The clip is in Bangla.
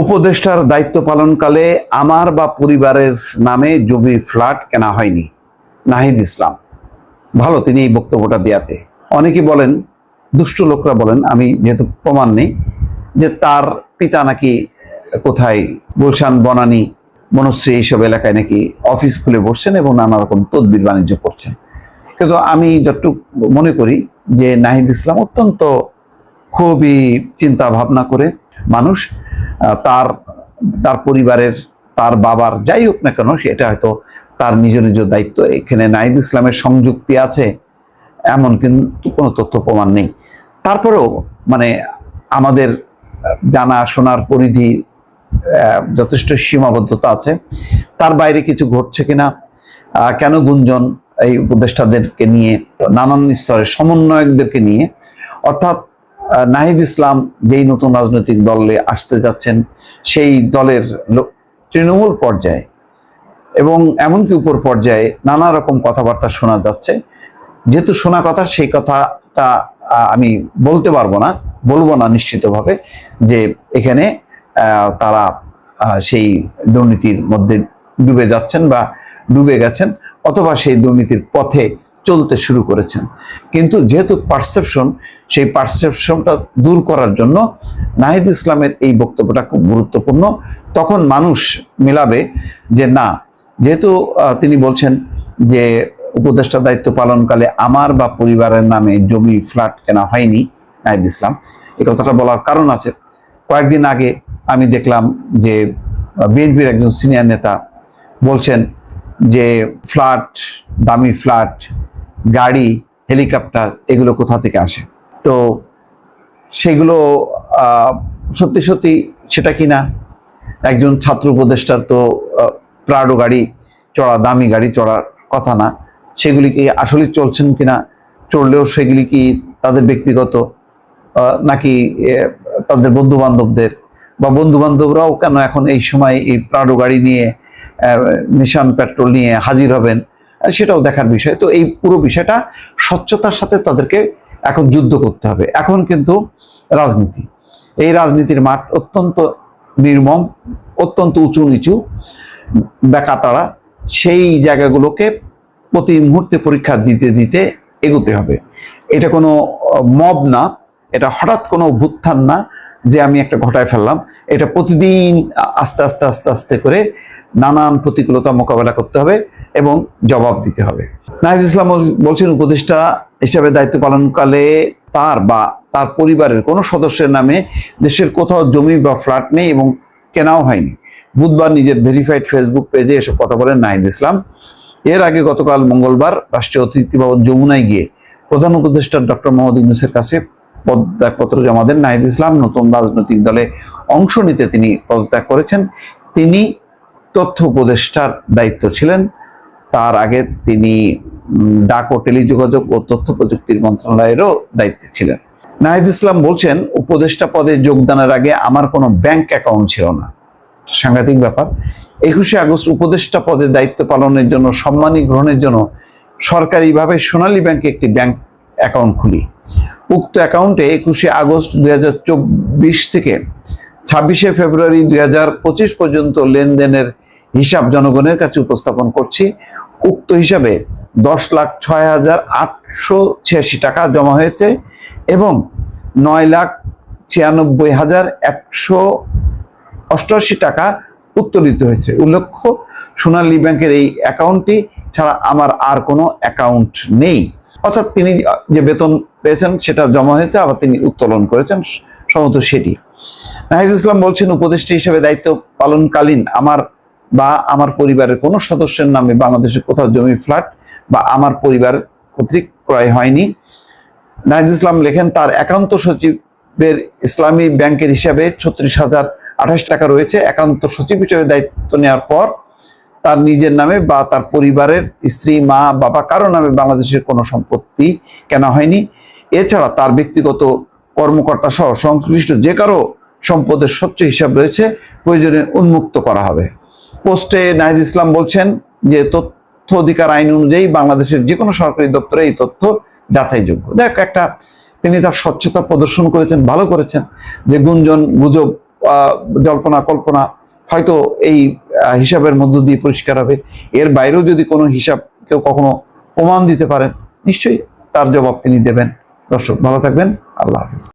উপদেষ্টার দায়িত্ব পালনকালে আমার বা পরিবারের নামে জমি ফ্ল্যাট কেনা হয়নি, নাহিদ ইসলাম। ভালো, তিনি এই বক্তব্যটা দেয়াতে। অনেকে বলেন, দুষ্ট লোকরা বলেন, আমি যেহেতু প্রমাণ নেই, যে তার পিতা নাকি কোথায়, গুলশান, বনানী, বনশ্রী এইসব এলাকায় নাকি অফিস খুলে বসছেন এবং নানা রকম তদবির বাণিজ্য করছেন। কিন্তু আমি যতটুকু মনে করি যে নাহিদ ইসলাম অত্যন্ত খুবই চিন্তা ভাবনা করে মানুষ তার তার পরিবারের, তার বাবার, যাই হোক না কেন, সেটা হয়তো তার নিজ নিজ দায়িত্ব। এখানে নাহিদ ইসলামের সংযুক্তি আছে, এমন কিন্তু কোনো তথ্য প্রমাণ নেই। তারপরেও মানে আমাদের জানা শোনার পরিধি যথেষ্ট সীমাবদ্ধতা আছে। তার বাইরে কিছু ঘটছে কিনা কেন গুঞ্জন এই উপদেষ্টাদেরকে নিয়ে, নানান স্তরের সমন্বয়কদেরকে নিয়ে, অর্থাৎ নাহিদ ইসলাম যেই নতুন রাজনৈতিক দলে আসতে যাচ্ছেন, সেই দলের তৃণমূল পর্যায়ে এবং এমনকি উপর পর্যায়ে নানা রকম কথাবার্তা শোনা যাচ্ছে। যেহেতু শোনা কথা, সেই কথাটা আমি বলতে পারব না, বলব না নিশ্চিতভাবে যে এখানে তারা সেই দুর্নীতির মধ্যে ডুবে যাচ্ছেন বা ডুবে গেছেন অথবা সেই দুর্নীতির পথে চলতে শুরু করেছেন। কিন্তু যেহেতু পারসেপশন সেই পারসেপশনটা দূর করার জন্য নাহিদ ইসলামের এই বক্তব্যটা খুব গুরুত্বপূর্ণ। তখন মানুষ মিলাবে যে না, যেহেতু তিনি বলছেন যে উপদেষ্টা দায়িত্ব পালনকালে আমার বা পরিবারের নামে জমি ফ্ল্যাট কেনা হয়নি নাহিদ ইসলাম। এই কথাটা বলার কারণ আছে। কয়েকদিন আগে আমি দেখলাম যে বিএনপির একজন সিনিয়র নেতা বলছেন যে, ফ্ল্যাট, দামি ফ্ল্যাট, গাড়ি, হেলিকপ্টার, এগুলো কোথা থেকে আসে? তো সেগুলো সত্যি সত্যি সেটা কি না একজন ছাত্র উপদেষ্টার তো প্রাডো গাড়ি চড়া, দামি গাড়ি চড়ার কথা না। সেগুলি কি আসলে চলছেন কিনা? চললেও সেগুলি কি তাদের ব্যক্তিগত নাকি তাদের বন্ধু বান্ধবদের বা বন্ধু বান্ধবরাও কেন এখন এই সময় এই প্রাডো গাড়ি নিয়ে নিশান পেট্রোল নিয়ে হাজির হবেন? সেটাও দেখার বিষয়। তো এই পুরো বিষয়টা স্বচ্ছতার সাথে তাদেরকে এখন যুদ্ধ করতে হবে। এখন কিন্তু রাজনীতি। এই রাজনীতির মাঠ অত্যন্ত নির্মম, অত্যন্ত উঁচু নিচু, বেকাতাড়া। সেই জায়গাগুলোকে প্রতি মুহূর্তে পরীক্ষা দিতে দিতে এগোতে হবে। এটা কোনো মব না। এটা হঠাৎ কোনো অভ্যুত্থান না যে আমি একটা ঘটায় ফেললাম। এটা প্রতিদিন আস্তে আস্তে আস্তে আস্তে করে নানান প্রতিকূলতা মোকাবেলা করতে হবে। এবং জবাব দিতে হবে। নাহিদ ইসলাম বলছেন, উপদেষ্টা হিসাবে দায়িত্ব পালনকালে তার বা তার পরিবারের কোনো সদস্যের নামে দেশের কোথাও জমি বা ফ্ল্যাট নেই এবং কেনাও হয়নি। বুধবার নিজের ভেরিফাইড ফেসবুক পেজে এসব কথা বলেন নাহিদ ইসলাম। এর আগে গতকাল মঙ্গলবার রাষ্ট্রীয় অতিথি ভবন যমুনায় গিয়ে প্রধান উপদেষ্টা ডক্টর মোহাম্মদ ইউনুসের কাছে পদত্যাগপত্র জমা দেন নাহিদ ইসলাম। নতুন রাজনৈতিক দলে অংশ নিতে তিনি পদত্যাগ করেছেন। তিনি তথ্য উপদেষ্টার দায়িত্ব ছিলেন। তার আগে তিনি ডাক ও টেলিযোগাযোগ ও তথ্য প্রযুক্তির মন্ত্রণালয়েরও দায়িত্বে ছিলেন। নাহিদ ইসলাম বলছেন, উপদেষ্টা পদে যোগদানের আগে আমার কোনো ব্যাংক অ্যাকাউন্ট ছিল না। সাংঘাতিক ব্যাপার। একুশে আগস্ট উপদেষ্টা পদে দায়িত্ব পালনের জন্য, সম্মানী গ্রহণের জন্য সরকারিভাবে সোনালী ব্যাংকে একটি ব্যাংক অ্যাকাউন্ট খুলি। উক্ত অ্যাকাউন্টে একুশে আগস্ট দুই হাজার চব্বিশ থেকে ছাব্বিশে ফেব্রুয়ারি দুই হাজার পঁচিশ পর্যন্ত লেনদেনের হিসাব জনগণের কাছে উপস্থাপন করছি। উক্ত হিসাবে দশ লাখ ছয় হাজার আটশো ছিয়াশি টাকা জমা হয়েছে এবং নয় লাখ ছিয়ানব্বই হাজার একশো অষ্টআশি টাকা উত্তোলিত হয়েছে। উল্লেখ্য, সোনালী ব্যাংকের এই অ্যাকাউন্টটি ছাড়া আমার আর কোনো অ্যাকাউন্ট নেই। অর্থাৎ তিনি যে বেতন পেয়েছেন সেটা জমা হয়েছে, আবার তিনি উত্তোলন করেছেন, সম্ভবত সেটি। নাহিদ ইসলাম বলছেন, উপদেষ্টা হিসেবে দায়িত্ব পালনকালীন আমার বা আমার পরিবারের কোনো সদস্যের নামে বাংলাদেশে কোথাও জমি ফ্ল্যাট বা আমার পরিবার কর্তৃক ক্রয় হয়নি। নাহিদ ইসলাম লেখেন, তার একান্ত সচিবের ইসলামী ব্যাংকের হিসাবে ছত্রিশ হাজার আঠাশ টাকা রয়েছে। একান্ত সচিব হিসেবে দায়িত্ব নেওয়ার পর তার নিজের নামে বা তার পরিবারের স্ত্রী, মা, বাবা কারও নামে বাংলাদেশের কোনো সম্পত্তি কেনা হয়নি। এছাড়া তার ব্যক্তিগত কর্মকর্তা সহ সংশ্লিষ্ট যে কারও সম্পদের স্বচ্ছ হিসাব রয়েছে, প্রয়োজনে উন্মুক্ত করা হবে। পোস্টে নাহিদ ইসলাম বলছেন যে তথ্য অধিকার আইন অনুযায়ী বাংলাদেশের যে কোনো সরকারি দপ্তরে এই তথ্য যাচাইযোগ্য। দেখ, একটা তিনি তার স্বচ্ছতা প্রদর্শন করেছেন, ভালো করেছেন, যে গুঞ্জন, গুজব জল্পনা, কল্পনা হয়তো এই হিসাবের মধ্য দিয়ে পরিষ্কার হবে। এর বাইরেও যদি কোনো হিসাব কেউ কখনো প্রমাণ দিতে পারেন, নিশ্চয়ই তার জবাব তিনি দেবেন। দর্শক, ভালো থাকবেন। আল্লাহ হাফিজ।